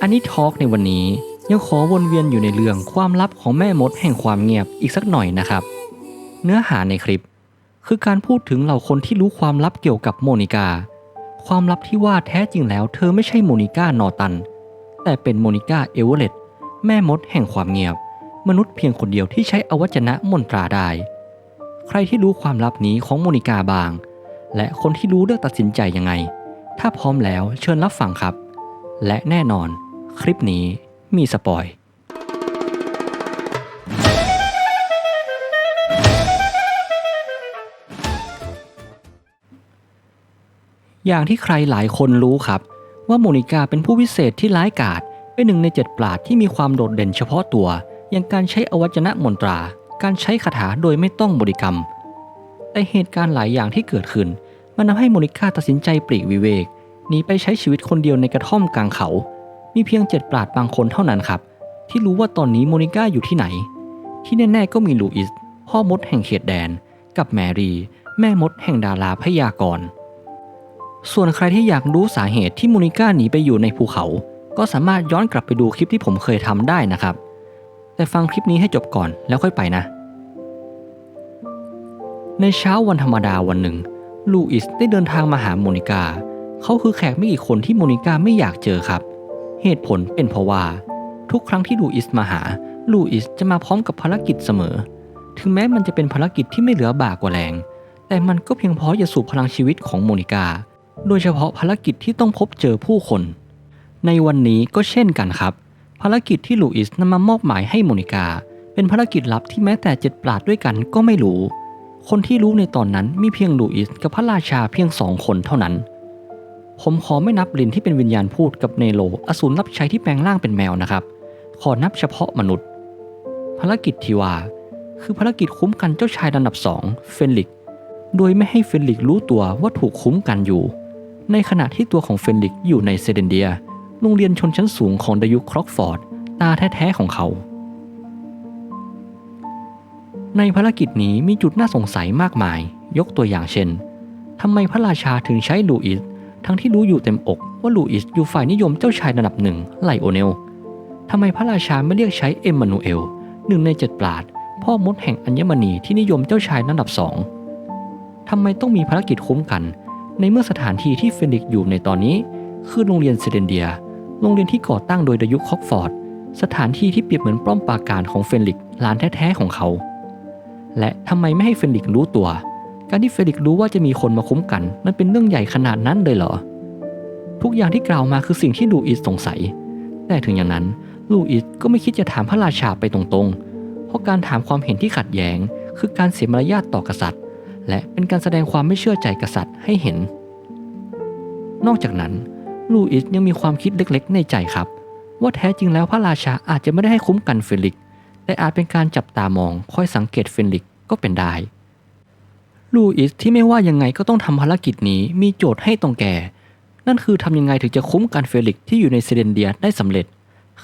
อันนี้ทอล์กในวันนี้ยังขอวนเวียนอยู่ในเรื่องความลับของแม่มดแห่งความเงียบอีกสักหน่อยนะครับ เนื้อหาในคลิป คือการพูดถึงเหล่าคนที่รู้ความลับเกี่ยวกับโมนิกา ความลับที่ว่าแท้จริงแล้วเธอไม่ใช่โมนิกานอตัน แต่เป็นโมนิกาเอเวอเรตแม่มดแห่งความเงียบ มนุษย์เพียงคนเดียวที่ใช้อวัจนะมนตราได้ ใครที่รู้ความลับนี้ของโมนิกาบาง และคนที่รู้เลือกตัดสินใจยังไง ถ้าพร้อมแล้วเชิญรับฟังครับ และแน่นอน คลิปนี้มีสปอย อย่างที่ใครหลายคนรู้ครับ ว่าโมนิกาเป็นผู้วิเศษที่ร้ายกาจเป็นหนึ่งในเจ็ดปราดที่มีความโดดเด่นเฉพาะตัว อย่างการใช้อวัจนะมนตรา การใช้คาถาโดยไม่ต้องบริกรรม แต่เหตุการณ์หลายอย่างที่เกิดขึ้น มันทำให้โมนิกาตัดสินใจปลีกวิเวก หนีไปใช้ชีวิตคนเดียวในกระท่อมกลางเขา มีเพียงเจ็ดปราดบางคนเท่านั้นครับ ที่รู้ว่าตอนนี้โมนิก้าอยู่ที่ไหน ที่แน่ๆก็มีลูอิสพ่อมดแห่งเขตแดน กับแมรี่ แม่มดแห่งดาราพยากร ส่วนใครที่อยากรู้สาเหตุที่โมนิก้าหนีไปอยู่ในภูเขา ก็สามารถย้อนกลับไปดูคลิปที่ผมเคยทำได้นะครับ แต่ฟังคลิปนี้ให้จบก่อนแล้วค่อยไปนะ ในเช้าวันธรรมดาวันหนึ่งลูอิสได้เดินทางมาหาโมนิกา เขาคือแขกไม่กี่คนที่โมนิกาไม่อยากเจอครับ เหตุผลเป็นเพราะว่า ทุกครั้งที่ลูอิสมาหา ลูอิสจะมาพร้อมกับภารกิจเสมอ ถึงแม้มันจะเป็นภารกิจที่ไม่เหลือบากว่าแรง แต่มันก็เพียงพอจะสูบพลังชีวิตของโมนิกาโดยเฉพาะภารกิจที่ต้องพบเจอผู้คน ในวันนี้ก็เช่นกันครับ ภารกิจที่ลูอิสนำมามอบหมายให้โมนิกา เป็นภารกิจลับที่แม้แต่เจ็ดปราดด้วยกันก็ไม่รู้ คนที่รู้ในตอนนั้นมีเพียงลูอิสกับพระราชาเพียงสองคนเท่านั้น ผมขอไม่นับลินที่เป็นวิญญาณพูดกับเนโล อสูรรับใช้ที่แปลงร่างเป็นแมวนะครับ ขอนับเฉพาะมนุษย์ ภารกิจทีว่าคือภารกิจคุ้มกันเจ้าชายระดับสองเฟนลิก โดยไม่ให้เฟนลิกรู้ตัวว่าถูกคุ้มกันอยู่ ในขณะที่ตัวของเฟนลิกอยู่ในเซเดนเดีย โรงเรียนชนชั้นสูงของดยุคครอกฟอร์ด ตาแท้ๆของเขา ในภารกิจนี้มีจุดน่าสงสัยมากมาย ยกตัวอย่างเช่นทำไมพระราชาถึงใช้ลูอิส ทั้งที่รู้อยู่เต็มอกว่าลูอิสอยู่ฝ่ายนิยมเจ้าชายระดับหนึ่งไลโอเนลทำไมพระราชาไม่เรียกใช้เอ็มมานูเอลหนึ่งในเจ็ดปราดพ่อมดแห่งอัญมณีที่นิยมเจ้าชายระดับสองทำไมต้องมีภารกิจคุ้มกัน ในเมื่อสถานที่ที่เฟนิกอยู่ในตอนนี้ คือโรงเรียนเซเดนเดีย โรงเรียนที่ก่อตั้งโดยดยุคคอกฟอร์ด สถานที่ที่เปรียบเหมือนป้อมปราการของเฟนิกลานแท้ๆของเขา และทำไมไม่ให้เฟนิกรู้ตัว การที่เฟนิกซ์รู้ว่าจะมีคนมาคุ้มกัน มันเป็นเรื่องใหญ่ขนาดนั้นเลยเหรอ ทุกอย่างที่กล่าวมาคือสิ่งที่ลูอิสสงสัย แต่ถึงอย่างนั้น ลูอิสก็ไม่คิดจะถามพระราชาไปตรงๆ เพราะการถามความเห็นที่ขัดแย้ง คือการเสียมารยาทต่อกษัตริย์ และเป็นการแสดงความไม่เชื่อใจกษัตริย์ให้เห็น นอกจากนั้น ลูอิสยังมีความคิดเล็กๆ ในใจครับ ว่าแท้จริงแล้วพระราชาอาจจะไม่ได้ให้คุ้มกันเฟลิกซ์แต่อาจเป็นการจับตามองคอยสังเกตเฟลิกซ์ก็เป็นได้ ลูอิสที่ไม่ว่ายังไงก็ต้องทำภารกิจนี้มีโจทย์ให้ตรงแก่ นั่นคือทำยังไงถึงจะคุ้มกันเฟลิกซ์ที่อยู่ในเซเดนเดียได้สำเร็จ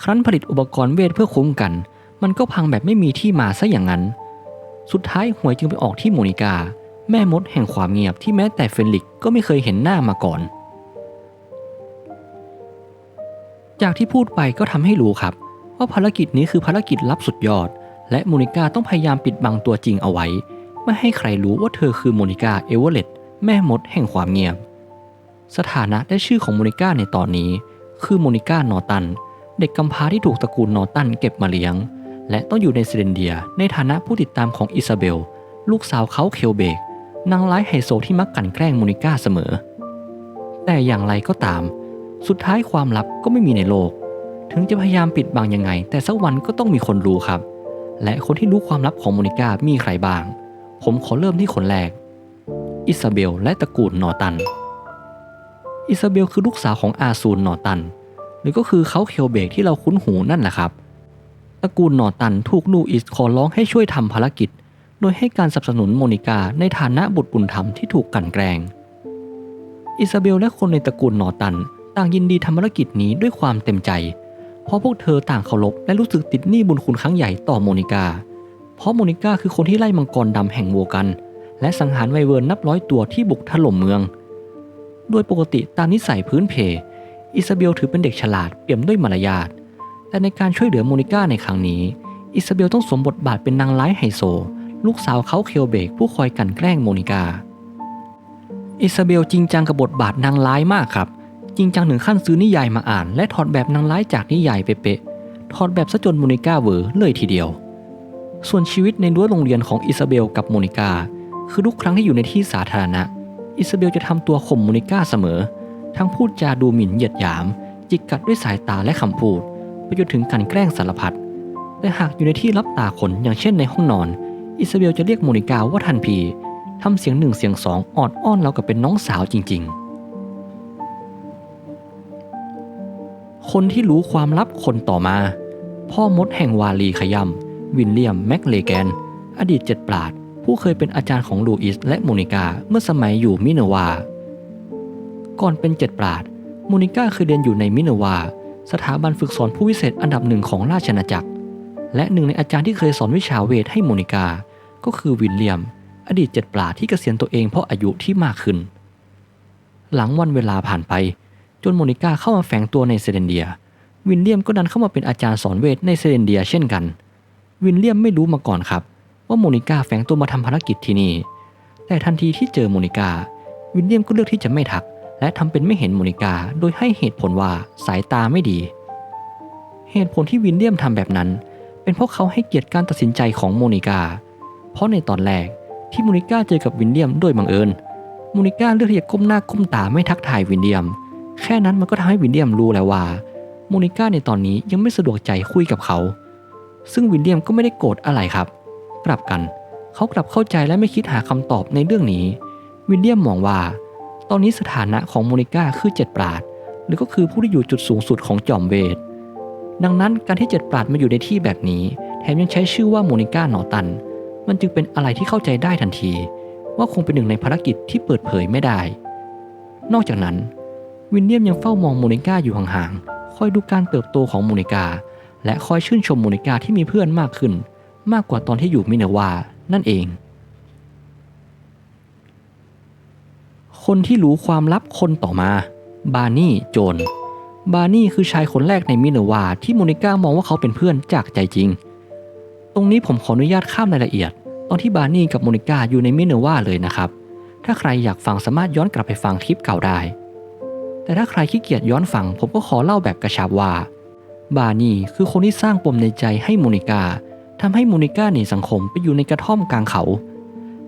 ครั้นผลิตอุปกรณ์เวทเพื่อคุ้มกัน มันก็พังแบบไม่มีที่มาซะอย่างนั้น สุดท้ายหวยจึงไปออกที่โมนิกา แม่มดแห่งความเงียบที่แม้แต่เฟลิกซ์ก็ไม่เคยเห็นหน้ามาก่อน จากที่พูดไปก็ทำให้รู้ครับ ว่าภารกิจนี้คือภารกิจลับสุดยอด และโมนิกาต้องพยายามปิดบังตัวจริงเอาไว้ ไม่ให้ใครรู้ว่าเธอคือโมนิกาเอเวอเรตแม่มดแห่งความเงียบ สถานะและชื่อของโมนิกาในตอนนี้ คือโมนิกานอตัน เด็กกำพร้าที่ถูกตระกูลนอตันเก็บมาเลี้ยง และต้องอยู่ในเซเดนเดียในฐานะผู้ติดตามของอิซาเบล ลูกสาวเขาเคลเบกนางร้ายไฮโซที่มักกลั่นแกล้งโมนิกาเสมอ แต่อย่างไรก็ตาม สุดท้ายความลับก็ไม่มีในโลก ถึงจะพยายามปิดบังยังไง แต่สักวันก็ต้องมีคนรู้ครับ และคนที่รู้ความลับของโมนิกามีใครบ้าง ผมขอเริ่มที่คนแรก อิซาเบลและตระกูลนอตัน อิซาเบลคือลูกสาวของอาซูนนอตัน หรือก็คือเขาเคลเบกที่เราคุ้นหูนั่นแหละครับ ตระกูลนอตันถูกลูอิสขอร้องให้ช่วยทำภารกิจ โดยให้การสนับสนุนโมนิกาในฐานะบุตรบุญธรรมที่ถูกกั่นแกล้ง อิซาเบลและคนในตระกูลนอตันต่างยินดีทำภารกิจนี้ด้วยความเต็มใจ เพราะพวกเธอต่างเคารพและรู้สึกติดหนี้บุญคุณครั้งใหญ่ต่อโมนิกา เพราะโมนิก้าคือคนที่ไล่มังกรดำแห่งโวกัน และสังหารไวเวิร์นนับร้อยตัวที่บุกถล่มเมือง โดยปกติตามนิสัยพื้นเพ อิซาเบลถือเป็นเด็กฉลาดเปี่ยมด้วยมารยาท แต่ในการช่วยเหลือโมนิก้าในครั้งนี้ อิซาเบลต้องสวมบทบาทเป็นนางร้ายไฮโซ ลูกสาวเขาเคลเบกผู้คอยกันแกล้งโมนิก้า อิซาเบลจริงจังกับบทบาทนางร้ายมากครับ จริงจังถึงขั้นซื้อนิยายมาอ่าน และถอดแบบนางร้ายจากนิยายเป๊ะๆถอดแบบซะจนโมนิก้าเหวอเลยทีเดียว ส่วนชีวิตในรั้วโรงเรียนของอิซาเบลกับโมนิกา คือทุกครั้งที่อยู่ในที่สาธารณะ อิซาเบลจะทำตัวข่มโมนิกาเสมอ ทั้งพูดจาดูหมิ่นเหยียดหยาม จิกกัดด้วยสายตาและคำพูดไปจนถึงการแกล้งสารพัดแต่หากอยู่ในที่รับตาคนอย่างเช่นในห้องนอน อิซาเบลจะเรียกโมนิกาว่าทันพีทำเสียงหนึ่งเสียงสองออดอ้อนเรากับเป็นน้องสาวจริง ๆ คนที่รู้ความลับคนต่อมา พ่อมดแห่งวาลีขยำ วินเลียมแม็กเลแกน อดีตเจ็ดปราดผู้เคยเป็นอาจารย์ของลูอิสและโมนิกาเมื่อสมัยอยู่มิเนวา ก่อนเป็นเจ็ดปราดโมนิกาเคยเรียนอยู่ในมิเนวา สถาบันฝึกสอนผู้วิเศษอันดับหนึ่งของราชอาจักร และหนึ่งในอาจารย์ที่เคยสอนวิชาเวทให้โมนิกา ก็คือวินเลียม อดีตเจ็ดปราดที่เกษียณตัวเองเพราะอายุที่มากขึ้น หลังวันเวลาผ่านไป จนโมนิกาเข้ามาแฝงตัวในเซเดนเดีย วินเลียมก็ดันเข้ามาเป็นอาจารย์สอนเวทในเซเดนเดียเช่นกัน วินเลียมไม่รู้มาก่อนครับ ว่าโมนิก้าแฝงตัวมาทำภารกิจที่นี่ แต่ทันทีที่เจอโมนิก้าวินเลียมก็เลือกที่จะไม่ทัก และทำเป็นไม่เห็นโมนิก้าโดยให้เหตุผลว่าสายตาไม่ดี เหตุผลที่วินเลียมทำแบบนั้น เป็นเพราะเขาให้เกียรติการตัดสินใจของโมนิก้าเพราะในตอนแรกที่โมนิก้าเจอกับวินเลียมโดยบังเอิญโมนิก้าเลือกที่จะก้มหน้าก้มตาไม่ทักทายวินเลียม แค่นั้นมันก็ทำให้วินเลียมรู้แล้วว่าโมนิก้าในตอนนี้ยังไม่สะดวกใจคุยกับเขา ซึ่งวินเลียมก็ไม่ได้โกรธอะไรครับ กลับกัน เขากลับเข้าใจและไม่คิดหาคำตอบในเรื่องนี้ วินเลียมมองว่า ตอนนี้สถานะของโมนิก้าคือเจ็ดปราด หรือก็คือผู้ที่อยู่จุดสูงสุดของจอมเวท ดังนั้นการที่เจ็ดปราดมาอยู่ในที่แบบนี้ แถมยังใช้ชื่อว่าโมนิก้าหนอตัน มันจึงเป็นอะไรที่เข้าใจได้ทันที ว่าคงเป็นหนึ่งในภารกิจที่เปิดเผยไม่ได้ นอกจากนั้น วินเลียมยังเฝ้ามองโมนิก้าอยู่ห่างๆคอยดูการเติบโตของโมนิก้า และคอยชื่นชมโมนิกาที่มีเพื่อนมากขึ้น มากกว่าตอนที่อยู่มิเนวานั่นเอง คนที่รู้ความลับคนต่อมา บาร์นี่โจน บาร์นี่คือชายคนแรกในมิเนวาที่โมนิก้ามองว่าเขาเป็นเพื่อนจากใจจริง ตรงนี้ผมขออนุญาตข้ามรายละเอียด ตอนที่บาร์นี่กับโมนิก้าอยู่ในมิเนวาเลยนะครับ ถ้าใครอยากฟังสามารถย้อนกลับไปฟังคลิปเก่าได้ แต่ถ้าใครขี้เกียจย้อนฟังผมก็ขอเล่าแบบกระชับว่า บาร์นี่คือคนที่สร้างปมในใจให้โมนิกาทำให้โมนิกาหนีสังคมไปอยู่ในกระท่อมกลางเขา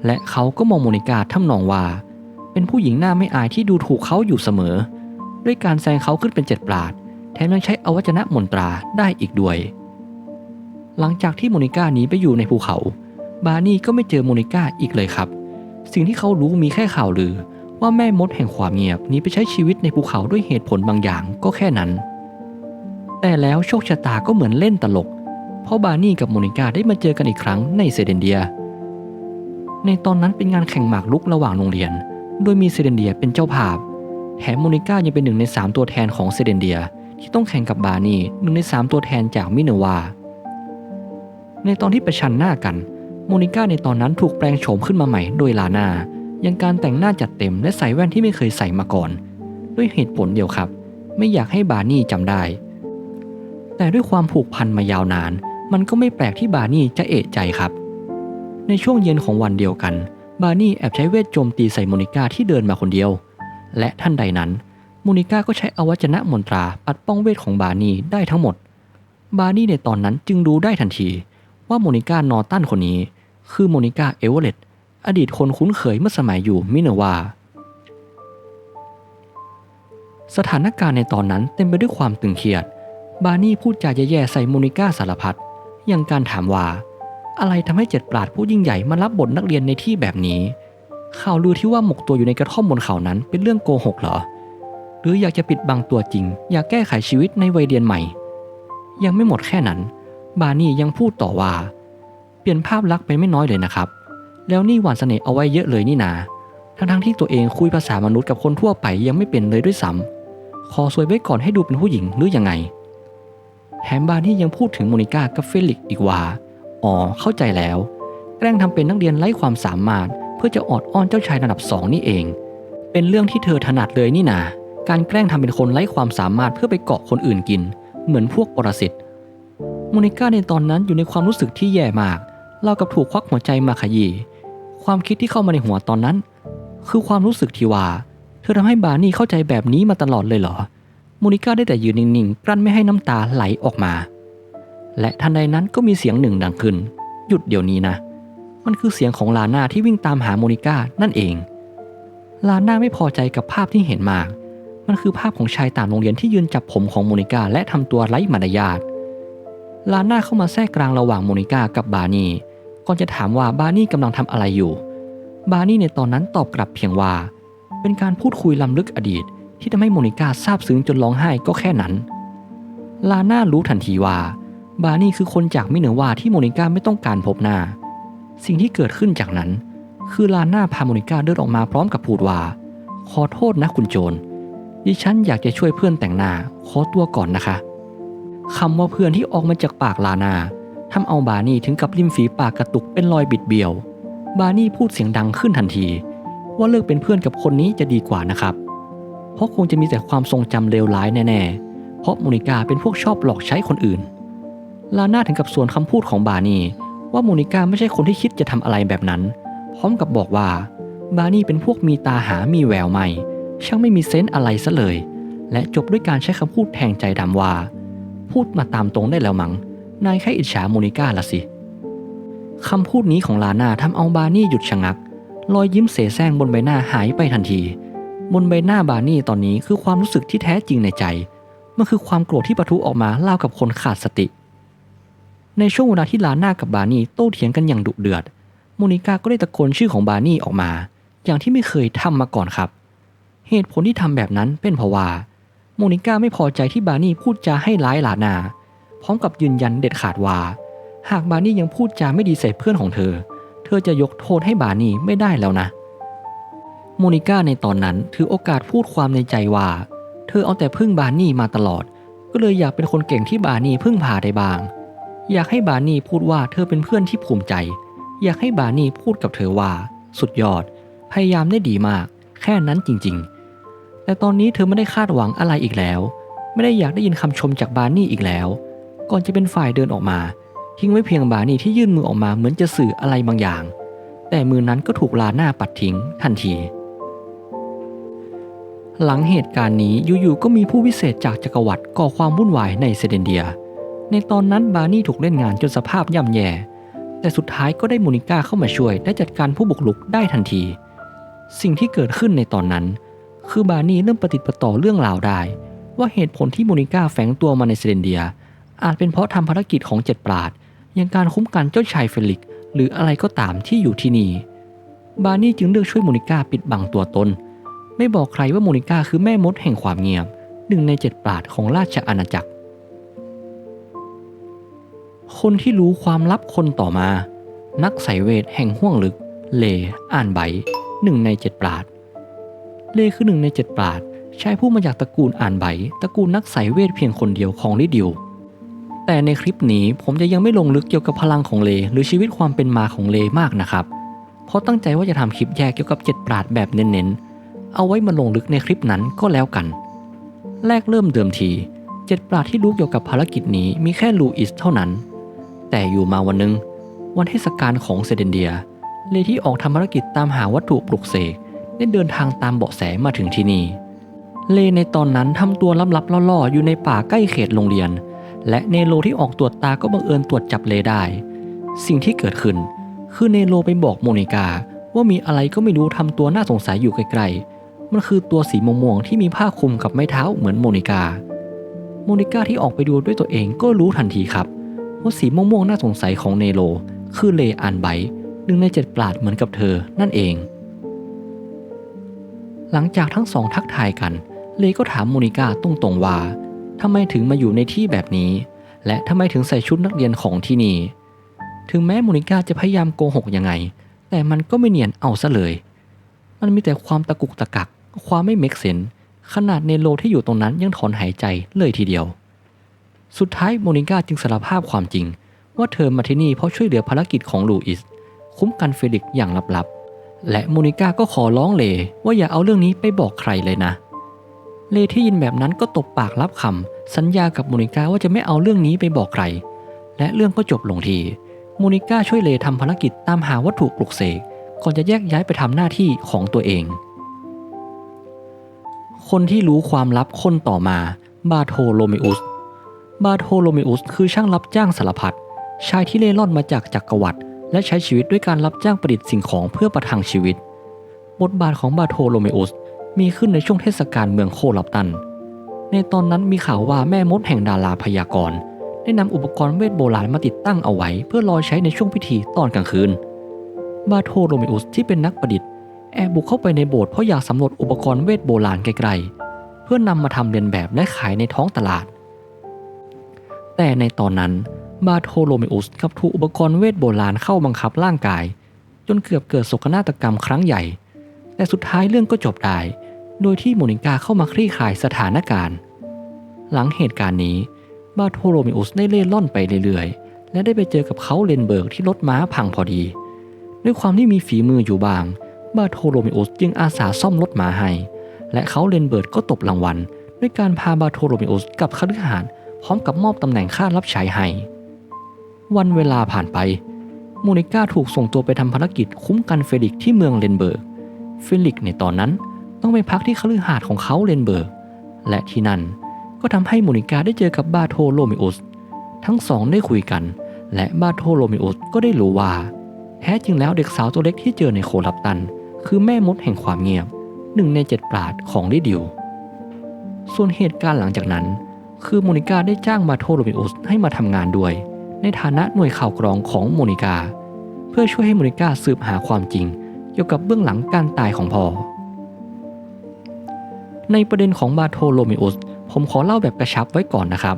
และเขาก็มองโมนิกาทำนองว่า เป็นผู้หญิงหน้าไม่อายที่ดูถูกเขาอยู่เสมอ ด้วยการแซงเขาขึ้นเป็นเจ็ดปราด แถมยังใช้อวัจนะมนตราได้อีกด้วย หลังจากที่โมนิกาหนีไปอยู่ในภูเขา บาร์นี่ก็ไม่เจอโมนิกาอีกเลยครับ สิ่งที่เขารู้มีแค่ข่าวลือว่าแม่มดแห่งความเงียบหนีไปใช้ชีวิตในภูเขาด้วยเหตุผลบางอย่างก็แค่นั้น แต่แล้วโชคชะตาก็เหมือนเล่นตลก เพราะบาร์นี่กับโมนิก้าได้มาเจอกันอีกครั้งในเซเดนเดีย ในตอนนั้นเป็นงานแข่งหมากรุกระหว่างโรงเรียน โดยมีเซเดนเดียเป็นเจ้าภาพ แถมโมนิก้ายังเป็นหนึ่งใน 3 ตัวแทนของเซเดนเดีย ที่ต้องแข่งกับบาร์นี่หนึ่งใน 3 ตัวแทนจากมิเนวา ในตอนที่ประชันหน้ากัน โมนิก้าในตอนนั้นถูกแปลงโฉมขึ้นมาใหม่โดยลานายังการแต่งหน้าจัดเต็มและใส่แว่นที่ไม่เคยใส่มาก่อน ด้วยเหตุผลเดียวครับ ไม่อยากให้บาร์นี่จำได้ แต่ด้วยความผูกพันมายาวนาน มันก็ไม่แปลกที่บาร์นี่จะเอะใจครับ ในช่วงเย็นของวันเดียวกัน บาร์นี่แอบใช้เวทโจมตีใส่โมนิก้าที่เดินมาคนเดียว และท่านใดนั้นโมนิก้าก็ใช้อวัจนะมนตราปัดป้องเวทของบาร์นี่ได้ทั้งหมด บาร์นี่ในตอนนั้นจึงรู้ได้ทันทีว่าโมนิก้านอร์ตันคนนี้ คือโมนิก้าเอเวอเรตอดีตคนคุ้นเคยเมื่อสมัยอยู่มิเนวาสถานการณ์ในตอนนั้นเต็มไปด้วยความตึงเครียด บาร์นี่พูดจาแย่ๆใส่โมนิก้าสารพัดอย่างการถามว่า อะไรทำให้เจ็ดปราดผู้ยิ่งใหญ่มารับบทนักเรียนในที่แบบนี้ ข่าวลือที่ว่าหมกตัวอยู่ในกระท่อมบนเขานั้นเป็นเรื่องโกหกเหรอ หรืออยากจะปิดบังตัวจริง อยากแก้ไขชีวิตในวัยเรียนใหม่ ยังไม่หมดแค่นั้น บาร์นี่ยังพูดต่อว่า เปลี่ยนภาพลักษณ์ไปไม่น้อยเลยนะครับ แล้วนี่หวานเสน่ห์เอาไว้เยอะเลยนี่นาทั้งๆที่ตัวเองคุยภาษามนุษย์กับคนทั่วไปยังไม่เป็นเลยด้วยซ้ำขอสวยไว้ก่อนให้ดูเป็นผู้หญิงหรือยังไง แถมบาร์นี่ยังพูดถึงโมนิก้ากับเฟลิกอีกว่า อ๋อ เข้าใจแล้ว แกล้งทำเป็นนักเรียนไร้ความสามารถ เพื่อจะออดอ้อนเจ้าชายระดับสองนี่เอง เป็นเรื่องที่เธอถนัดเลยนี่นา การแกล้งทำเป็นคนไร้ความสามารถเพื่อไปเกาะคนอื่นกิน เหมือนพวกปรสิตโมนิก้าในตอนนั้นอยู่ในความรู้สึกที่แย่มากเรากับถูกควักหัวใจมาขยี้ความคิดที่เข้ามาในหัวตอนนั้น คือความรู้สึกที่ว่า เธอทำให้บาร์นี่เข้าใจแบบนี้มาตลอดเลยเหรอ มนิก้าได้แต่ยืนนิ่งๆ กลั้นไม่ให้น้ำตาไหลออกมา และทันใดนั้นก็มีเสียงหนึ่งดังขึ้น หยุดเดี๋ยวนี้นะ มันคือเสียงของลาน่าที่วิ่งตามหาโมนิก้านั่นเอง ลาน่าไม่พอใจกับภาพที่เห็นมาก มันคือภาพของชายต่างโรงเรียนที่ยืนจับผมของโมนิก้าและทำตัวไร้มารยาท ลาน่าเข้ามาแทรกกลางระหว่างโมนิก้ากับบาร์นี่ ก่อนจะถามว่าบาร์นี่กำลังทำอะไรอยู่ บาร์นี่ในตอนนั้นตอบกลับเพียงว่า เป็นการพูดคุยล้ำลึกอดีต ที่ทำให้โมนิก้าซาบซึ้งจนร้องไห้ก็แค่นั้น ลาน่ารู้ทันทีว่า บาร์นี่คือคนจากมิเนอวาที่โมนิก้าไม่ต้องการพบหน้า สิ่งที่เกิดขึ้นจากนั้น คือลาน่าพาโมนิก้าเดินออกมาพร้อมกับพูดว่า ขอโทษนะคุณโจรดิฉันอยากจะช่วยเพื่อนแต่งหน้าขอตัวก่อนนะคะคำว่าเพื่อนที่ออกมาจากปากลานาทำเอาบานี่ถึงกับริมฝีปากกระตุกเป็นรอยบิดเบี้ยว บานี่พูดเสียงดังขึ้นทันที ว่าเลิกเป็นเพื่อนกับคนนี้จะดีกว่านะครับ เพราะคงจะมีแต่ความทรงจำเลวร้ายแน่ๆ เพราะโมนิกาเป็นพวกชอบหลอกใช้คนอื่น ลาน่าถึงกับสวนคำพูดของบานี่ว่าโมนิกาไม่ใช่คนที่คิดจะทำอะไรแบบนั้น พร้อมกับบอกว่า บานี่เป็นพวกมีตาหามีแววใหม่ ช่างไม่มีเซนส์อะไรซะเลย และจบด้วยการใช้คำพูดแทงใจดำว่า พูดมาตามตรงได้แล้วมัง้งนายแค่อิจฉาโมนิกาละสิคำพูดนี้ของลาน่าทำเอาบานี่หยุดชะงัก รอยยิ้มเสแสร้งบนใบหน้าหายไปทันที บนใบหน้าบานี่ตอนนี้คือความรู้สึกที่แท้จริงในใจ มันคือความโกรธที่ปะทุออกมาเล่ากับคนขาดสติ ในช่วงเวลาที่ลาน่ากับบานี่โต้เถียงกันอย่างดุเดือด โมนิก้าก็ได้ตะโกนชื่อของบานี่ออกมา อย่างที่ไม่เคยทำมาก่อนครับ เหตุผลที่ทำแบบนั้นเป็นเพราะว่า โมนิก้าไม่พอใจที่บานี่พูดจาให้ร้ายลานาพร้อมกับยืนยันเด็ดขาดว่า หากบานี่ยังพูดจาไม่ดีใส่เพื่อนของเธอ เธอจะยกโทษให้บานี่ไม่ได้แล้วนะ โมนิก้าในตอนนั้นถือโอกาสพูดความในใจว่า เธอเอาแต่พึ่งบานี่มาตลอด ก็เลยอยากเป็นคนเก่งที่บานี่พึ่งพาได้บ้าง อยากให้บานี่พูดว่าเธอเป็นเพื่อนที่ภูมิใจ อยากให้บานี่พูดกับเธอว่า สุดยอด พยายามได้ดีมาก แค่นั้นจริง ๆ แต่ตอนนี้เธอไม่ได้คาดหวังอะไรอีกแล้ว ไม่ได้อยากได้ยินคำชมจากบานี่อีกแล้ว ก่อนจะเป็นฝ่ายเดินออกมา ทิ้งไว้เพียงบานี่ที่ยื่นมือออกมาเหมือนจะสื่ออะไรบางอย่าง แต่มือนั้นก็ถูกลาหน้าปัดทิ้งทันที หลังเหตุการณ์นี้อยู่ๆก็มีผู้วิเศษจากจักรวรรดิก่อความวุ่นวายในเซเดนเดีย ในตอนนั้นบาร์นี่ถูกเล่นงานจนสภาพย่ำแย่ แต่สุดท้ายก็ได้โมนิก้าเข้ามาช่วยและจัดการผู้บุกรุกได้ทันที สิ่งที่เกิดขึ้นในตอนนั้น คือบาร์นี่เริ่มประติดประต่อเรื่องราวได้ ว่าเหตุผลที่โมนิก้าแฝงตัวมาในเซเดนเดีย อาจเป็นเพราะทำภารกิจของเจ็ดปราดอย่างการคุ้มกันเจ้าชายเฟลิกหรืออะไรก็ตามที่อยู่ที่นี่บาร์นี่จึงเลือกช่วยโมนิก้าปิดบังตัวตน ไม่บอกใครว่าโมนิก้าคือแม่มดแห่งความเงียบหนึ่งในเจ็ดปราดของราชอาณาจักร คนที่รู้ความลับคนต่อมา นักไสยเวทแห่งห้วงลึก เลอ่านใบหนึ่งในเจ็ดปราด เลคือหนึ่งในเจ็ดปราดชายผู้มาจากตระกูลอ่านใบตระกูลนักไสยเวทเพียงคนเดียวของลิดิว แต่ในคลิปนี้ผมจะยังไม่ลงลึกเกี่ยวกับพลังของเล หรือชีวิตความเป็นมาของเลมากนะครับ เพราะตั้งใจว่าจะทำคลิปแยกเกี่ยวกับเจ็ดปราดแบบเน้นๆ เอาไว้มาลงลึกในคลิปนั้นก็แล้วกัน แรกเริ่มเดิมทีเจ็ดปราดที่รู้เกี่ยวกับภารกิจนี้มีแค่ลูอิสเท่านั้น แต่อยู่มาวันหนึ่งวันเทศกาลของเซเดนเดีย เลที่ออกทำภารกิจตามหาวัตถุปลุกเสกได้เดินทางตามเบาะแสมาถึงที่นี่ เลในตอนนั้นทำตัวลับๆล่อๆ อยู่ในป่าใกล้เขตโรงเรียน และเนโรที่ออกตรวจตาก็บังเอิญตรวจจับเลได้ สิ่งที่เกิดขึ้น คือเนโรไปบอกโมนิกาว่ามีอะไรก็ไม่รู้ทำตัวน่าสงสัยอยู่ไกลๆ มันคือตัวสีม่วงๆที่มีผ้าคลุมกับไม้เท้าเหมือนโมนิกา โมนิกาที่ออกไปดูด้วยตัวเองก็รู้ทันทีครับว่าสีม่วงๆน่าสงสัยของเนโรคือเลอันไบหนึ่งในเจ็ดปราดเหมือนกับเธอนั่นเอง หลังจากทั้งสองทักทายกัน เลก็ถามโมนิกาตรงๆว่าทำไมถึงมาอยู่ในที่แบบนี้ และทำไมถึงใส่ชุดนักเรียนของที่นี่ ถึงแม้โมนิกาจะพยายามโกหกยังไง แต่มันก็ไม่เนียนเอาซะเลย มันมีแต่ความตะกุกตะกัก ความไม่เมกเซนขนาดเนโรที่อยู่ตรงนั้นยังถอนหายใจเลยทีเดียว สุดท้ายโมนิก้าจึงสารภาพความจริง ว่าเธอมาที่นี่เพราะช่วยเหลือภารกิจของลูอิส คุ้มกันเฟลิกซ์อย่างลับๆ และโมนิก้าก็ขอร้องเลว่าอย่าเอาเรื่องนี้ไปบอกใครเลยนะ เลที่ยินแบบนั้นก็ตบปากรับคำสัญญากับโมนิก้าว่าจะไม่เอาเรื่องนี้ไปบอกใคร และเรื่องก็จบลงทีโมนิก้าช่วยเลทำภารกิจตามหาวัตถุปลุกเสกก่อนจะแยกย้ายไปทำหน้าที่ของตัวเอง คนที่รู้ความลับคนต่อมาบาโทโลเมอุส บาโทโลเมอุสคือช่างรับจ้างสารพัดชายที่เล่ร่อนมาจากจักรวรรดิและใช้ชีวิตด้วยการรับจ้างประดิษฐ์สิ่งของเพื่อประทังชีวิต บทบาทของบาโทโลเมอุสมีขึ้นในช่วงเทศกาลเมืองโคลับตัน ในตอนนั้นมีข่าวว่าแม่มดแห่งดาราพยากรณ์ได้นำอุปกรณ์เวทโบราณมาติดตั้งเอาไว้ เพื่อรอใช้ในช่วงพิธีตอนกลางคืน บาโทโลเมอุสที่เป็นนักประดิษฐ์ แอบบุกเข้าไปในโบสถ์เพราะอยากสำรวจอุปกรณ์เวทโบราณไกลๆ เพื่อนำมาทำเรียนแบบและขายในท้องตลาด แต่ในตอนนั้นบาโทโลเมอุสกับถูกอุปกรณ์เวทโบราณเข้าบังคับร่างกาย จนเกือบเกิดโศกนาฏกรรมครั้งใหญ่ แต่สุดท้ายเรื่องก็จบได้ โดยที่โมนิกาเข้ามาคลี่คลายสถานการณ์ หลังเหตุการณ์นี้บาโทโลเมอุสได้เล่ร่อนไปเรื่อยๆ และได้ไปเจอกับเขาเลนเบิร์กที่รถม้าพังพอดี ด้วยความที่มีฝีมืออยู่บาง บาโทโลเมอุสจึงอาสาซ่อมรถม้าให้ และเขาเลนเบิร์กก็ตบรางวัล ด้วยการพาบาโทโลเมอุสกลับคฤหาสน์พร้อมกับมอบตำแหน่งค่ารับใช้ให้ วันเวลาผ่านไปโมนิก้าถูกส่งตัวไปทำภารกิจคุ้มกันเฟลิกที่เมืองเลนเบิร์ก เฟลิกในตอนนั้นต้องไปพักที่คฤหาสน์ของเขาเลนเบิร์ก และที่นั่นก็ทำให้โมนิก้าได้เจอกับบาโทโลเมอุสทั้งสองได้คุยกัน และบาโทโลเมอุสก็ได้รู้ว่า แท้จริงแล้วเด็กสาวตัวเล็กที่เจอในโคลับตัน คือแม่มดแห่งความเงียบหนึ่งในเจ็ดปราดของลิดิว ส่วนเหตุการณ์หลังจากนั้น คือโมนิกาได้จ้างบาโทโลเมอุสให้มาทำงานด้วย ในฐานะหน่วยข่าวกรองของโมนิกา เพื่อช่วยให้โมนิกาสืบหาความจริง เกี่ยวกับเบื้องหลังการตายของพ่อ ในประเด็นของบาโทโลเมอุสผมขอเล่าแบบกระชับไว้ก่อนนะครับ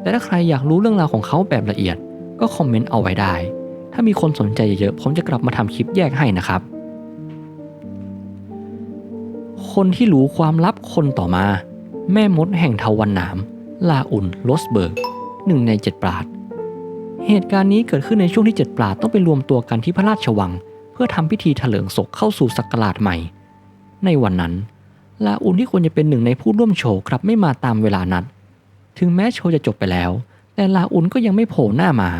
แต่ถ้าใครอยากรู้เรื่องราวของเขาแบบละเอียด ก็คอมเมนต์เอาไว้ได้ ถ้ามีคนสนใจเยอะๆผมจะกลับมาทำคลิปแยกให้นะครับ คนที่รู้ความลับคนต่อมา แม่มดแห่งเทวันหนาม ลาอุนโรสเบิร์กหนึ่งในเจ็ดปราดเหตุการณ์นี้เกิดขึ้นในช่วงที่เจ็ดปราดต้องไปรวมตัวกันที่พระราชวัง เพื่อทำพิธีเถลิงศกเข้าสู่ศักราชใหม่ ในวันนั้น ลาอุนที่ควรจะเป็นหนึ่งในผู้ร่วมโชว์กลับไม่มาตามเวลานัด ถึงแม้โชว์จะจบไปแล้ว แต่ลาอุนก็ยังไม่โผล่หน้ามา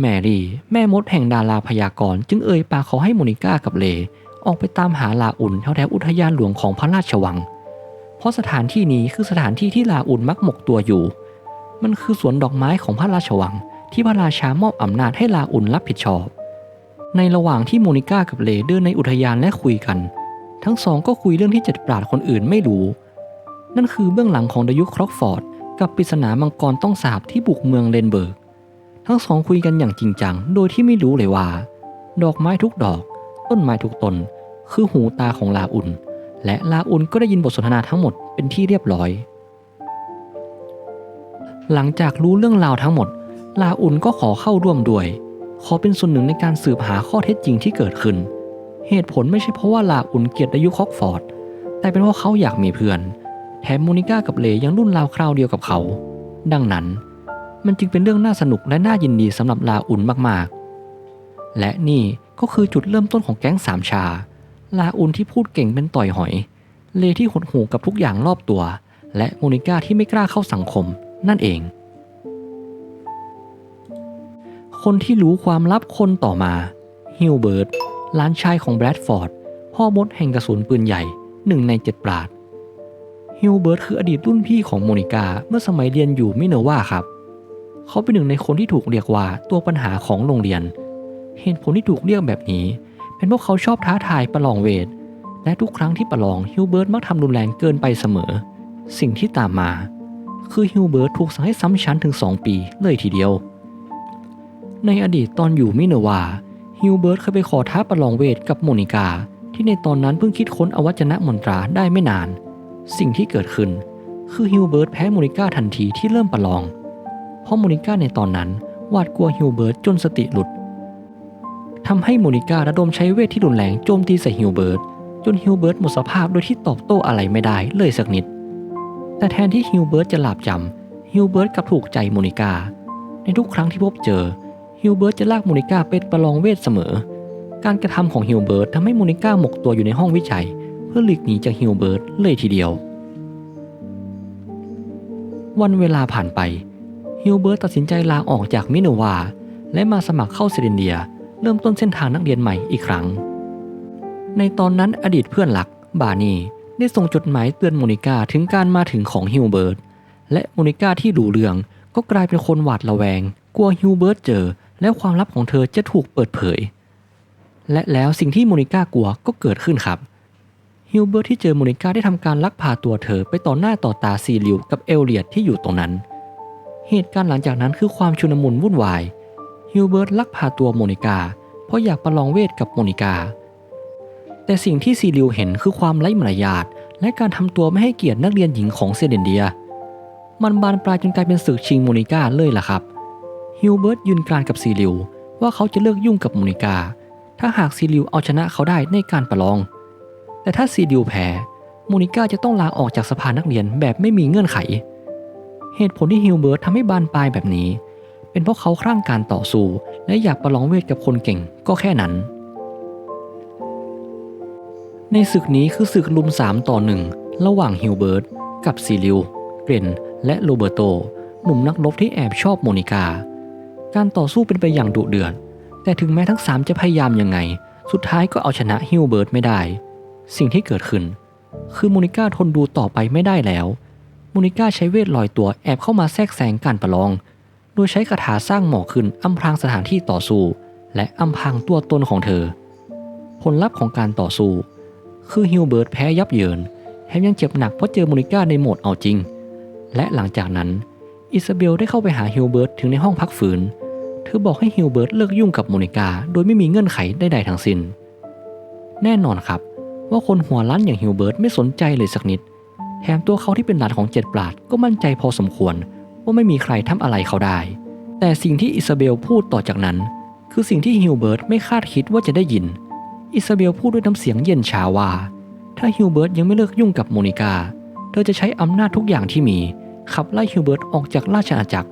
แมรี่ แม่มดแห่งดาราพยากรณ์จึงเอ่ยปากขอให้โมนิก้ากับเล ออกไปตามหาลาอุ่นแถวๆอุทยานหลวงของพระราชวัง เพราะสถานที่นี้คือสถานที่ที่ลาอุ่นมักหมกตัวอยู่ มันคือสวนดอกไม้ของพระราชวัง ที่พระราชามอบอำนาจให้ลาอุ่นรับผิดชอบ ในระหว่างที่โมนิก้ากับเลเดินในอุทยานและคุยกัน ทั้งสองก็คุยเรื่องที่เจ็ดปราดคนอื่นไม่รู้ นั่นคือเบื้องหลังของดยุคครอกฟอร์ดกับปริศนามังกรต้องสาบที่บุกเมืองเลนเบิร์ก ทั้งสองคุยกันอย่างจริงจัง โดยที่ไม่รู้เลยว่า ดอกไม้ทุกดอก ต้นไม้ทุกต้น คือหูตาของลาอุนและลาอุนก็ได้ยินบทสนทนาทั้งหมดเป็นที่เรียบร้อย หลังจากรู้เรื่องราวทั้งหมด ลาอุนก็ขอเข้าร่วมด้วย ขอเป็นส่วนหนึ่งในการสืบหาข้อเท็จจริงที่เกิดขึ้น เหตุผลไม่ใช่เพราะว่าลาอุนเกลียดอายุคอกฟอร์ด แต่เป็นเพราะเขาอยากมีเพื่อน แถมโมนิก้ากับเลยังรุ่นราวคราวเดียวกับเขา ดังนั้น มันจึงเป็นเรื่องน่าสนุกและน่ายินดีสำหรับลาอุนมากๆ และนี่ก็คือจุดเริ่มต้นของแก๊งสามชา ลาอุนที่พูดเก่งเป็นต่อยหอย เลที่หดหูกับทุกอย่างรอบตัว และโมนิก้าที่ไม่กล้าเข้าสังคมนั่นเอง คนที่รู้ความลับคนต่อมาฮิลเบิร์ตหลานชายของแบรดฟอร์ด พ่อมดแห่งกระสุนปืนใหญ่หนึ่งในเจ็ดปราดฮิลเบิร์ตคืออดีตรุ่นพี่ของโมนิกาเมื่อสมัยเรียนอยู่มิเนอร์วาครับ เขาเป็นหนึ่งในคนที่ถูกเรียกว่าตัวปัญหาของโรงเรียน เหตุผลที่ถูกเรียกแบบนี้ เป็นพราะเขาชอบท้าทายประลองเวท และทุกครั้งที่ประลองฮิลเบิร์ตมักทำรุนแรงเกินไปเสมอ สิ่งที่ตามมา คือฮิลเบิร์ตถูกสั่งให้ซ้ำชั้นถึง 2 ปีเลยทีเดียว ในอดีตตอนอยู่มิเนวาฮิลเบิร์ตเคยไปขอท้าประลองเวทกับโมนิกา ที่ในตอนนั้นเพิ่งคิดค้นอวัจนะมนตราได้ไม่นาน สิ่งที่เกิดขึ้น คือฮิลเบิร์ตแพ้โมนิกาทันทีที่เริ่มประลอง เพราะโมนิกาในตอนนั้นหวาดกลัวฮิลเบิร์ตจนสติหลุด ทำให้โมนิการะดมใช้เวทที่รุนแรงโจมตีใส่ฮิลเบิร์ตจนฮิลเบิร์ตหมดสภาพโดยที่ตอบโต้อะไรไม่ได้เลยสักนิด แต่แทนที่ฮิลเบิร์ตจะหลาบจำฮิลเบิร์ตกลับถูกใจโมนิกา ในทุกครั้งที่พบเจอฮิลเบิร์ตจะลากโมนิกาไปประลองเวทเสมอ การกระทำของฮิลเบิร์ตทำให้โมนิกาหมกตัวอยู่ในห้องวิจัย เพื่อหลีกหนีจากฮิลเบิร์ตเลยทีเดียว วันเวลาผ่านไปฮิลเบิร์ตตัดสินใจลาออกจากมิโนวาและมาสมัครเข้าเซเดนเดีย ริ่มต้นเส้นทางนักเรียนใหม่อีกครั้ง ในตอนนั้นอดีตเพื่อนหลัก บานีได้ส่งจดหมายเตือนโมนิกาถึงการมาถึงของฮิลเบิร์ตและโมนิกาที่ดูเรื่องก็กลายเป็นคนหวาดระแวง กลัวฮิลเบิร์ตเจอ และความลับของเธอจะถูกเปิดเผย และแล้วสิ่งที่โมนิก้ากลัวก็เกิดขึ้นครับฮิลเบิร์ตที่เจอโมนิก้าได้ทำการลักพาตัวเธอไปต่อหน้าต่อตาซีริวกับเอลเลียดที่อยู่ตรงนั้น เหตุการณ์หลังจากนั้นคือความชุลมุนวุ่นวาย ฮิลเบิร์ตลักพาตัวโมนิกา เพราะอยากประลองเวทกับโมนิกา แต่สิ่งที่ซีริวเห็นคือความไร้มารยาทและการทำตัวไม่ให้เกียรตินักเรียนหญิงของเซเดนเดีย มันบานปลายจนกลายเป็นศึกชิงโมนิกาเลยล่ะครับ ฮิลเบิร์ตยืนกรานกับซีริวว่าเขาจะเลิกยุ่งกับโมนิกา ถ้าหากซีริวเอาชนะเขาได้ในการประลอง แต่ถ้าซีริวแพ้โมนิกาจะต้องลาออกจากสภานักเรียนแบบไม่มีเงื่อนไข เหตุผลที่ฮิลเบิร์ตทำให้บานปลายแบบนี้ เป็นเพราะเขาคลั่งการต่อสู้ และอยากประลองเวทกับคนเก่งก็แค่นั้น ในศึกนี้คือศึกลุมสามต่อหนึ่งระหว่างฮิลเบิร์ตกับซีริวเกรนและโรเบโต หนุ่มนักรบที่แอบชอบโมนิกา การต่อสู้เป็นไปอย่างดุเดือด แต่ถึงแม้ทั้งสามจะพยายามยังไง สุดท้ายก็เอาชนะฮิลเบิร์ตไม่ได้ สิ่งที่เกิดขึ้น คือโมนิก้าทนดูต่อไปไม่ได้แล้ว โมนิก้าใช้เวทลอยตัวแอบเข้ามาแทรกแซงการประลอง โดยใช้คาถาสร้างหมอกขึ้นอำพรางสถานที่ต่อสู้ และอำพรางตัวตนของเธอ ผลลัพธ์ของการต่อสู้ คือฮิลเบิร์ตแพ้ยับเยินแถมยังเจ็บหนักเพราะเจอโมนิก้าในโหมดเอาจริง และหลังจากนั้น อิซาเบลได้เข้าไปหาฮิลเบิร์ตถึงในห้องพักฟื้นเธอบอกให้ฮิลเบิร์ตเลิกยุ่งกับโมนิกาโดยไม่มีเงื่อนไขใดๆทั้งสิ้น แน่นอนครับ ว่าคนหัวล้านอย่างฮิลเบิร์ตไม่สนใจเลยสักนิด แถมตัวเขาที่เป็นหลานของเจ็ดปราดก็มั่นใจพอสมควร ว่าไม่มีใครทำอะไรเขาได้ แต่สิ่งที่อิซาเบลพูดต่อจากนั้น คือสิ่งที่ฮิลเบิร์ตไม่คาดคิดว่าจะได้ยิน อิซาเบลพูดด้วยน้ำเสียงเย็นชาว่า ถ้าฮิลเบิร์ตยังไม่เลิกยุ่งกับโมนิกา เธอจะใช้อำนาจทุกอย่างที่มีขับไล่ฮิลเบิร์ตออกจากราชอาณาจักร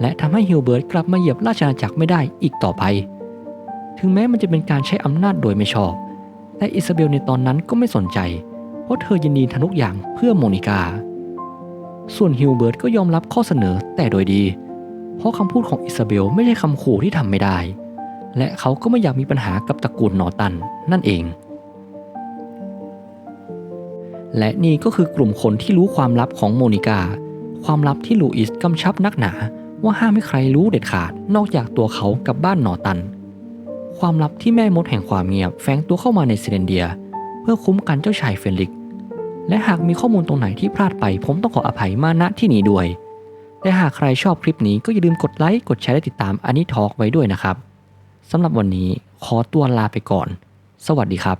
และทำให้ฮิลเบิร์ตกลับมาเหยียบราชอาณาจักรไม่ได้อีกต่อไป ถึงแม้มันจะเป็นการใช้อำนาจโดยไม่ชอบ แต่อิซาเบลในตอนนั้นก็ไม่สนใจ เพราะเธอยินดีทำทุกอย่างเพื่อโมนิกา ส่วนฮิลเบิร์ตก็ยอมรับข้อเสนอแต่โดยดี เพราะคำพูดของอิซาเบลไม่ใช่คำขู่ที่ทำไม่ได้ และเขาก็ไม่อยากมีปัญหากับตระกูลนอตันนั่นเอง และนี่ก็คือกลุ่มคนที่รู้ความลับของโมนิกา ความลับที่ลูอิสกำชับนักหนาว่าห้ามให้ใครรู้เด็ดขาดนอกจากตัวเขากับบ้านนอตัน ความลับที่แม่มดแห่งความเงียบแฝงตัวเข้ามาในเซเลนเดีย เพื่อคุ้มกันเจ้าชายเฟนลิก และหากมีข้อมูลตรงไหนที่พลาดไป ผมต้องขออภัยมาณที่นี้ด้วยแต่หากใครชอบคลิปนี้ก็อย่าลืมกดไลค์กดแชร์และติดตามอันนี้ทอล์กไว้ด้วยนะครับสำหรับวันนี้ขอตัวลาไปก่อน สวัสดีครับ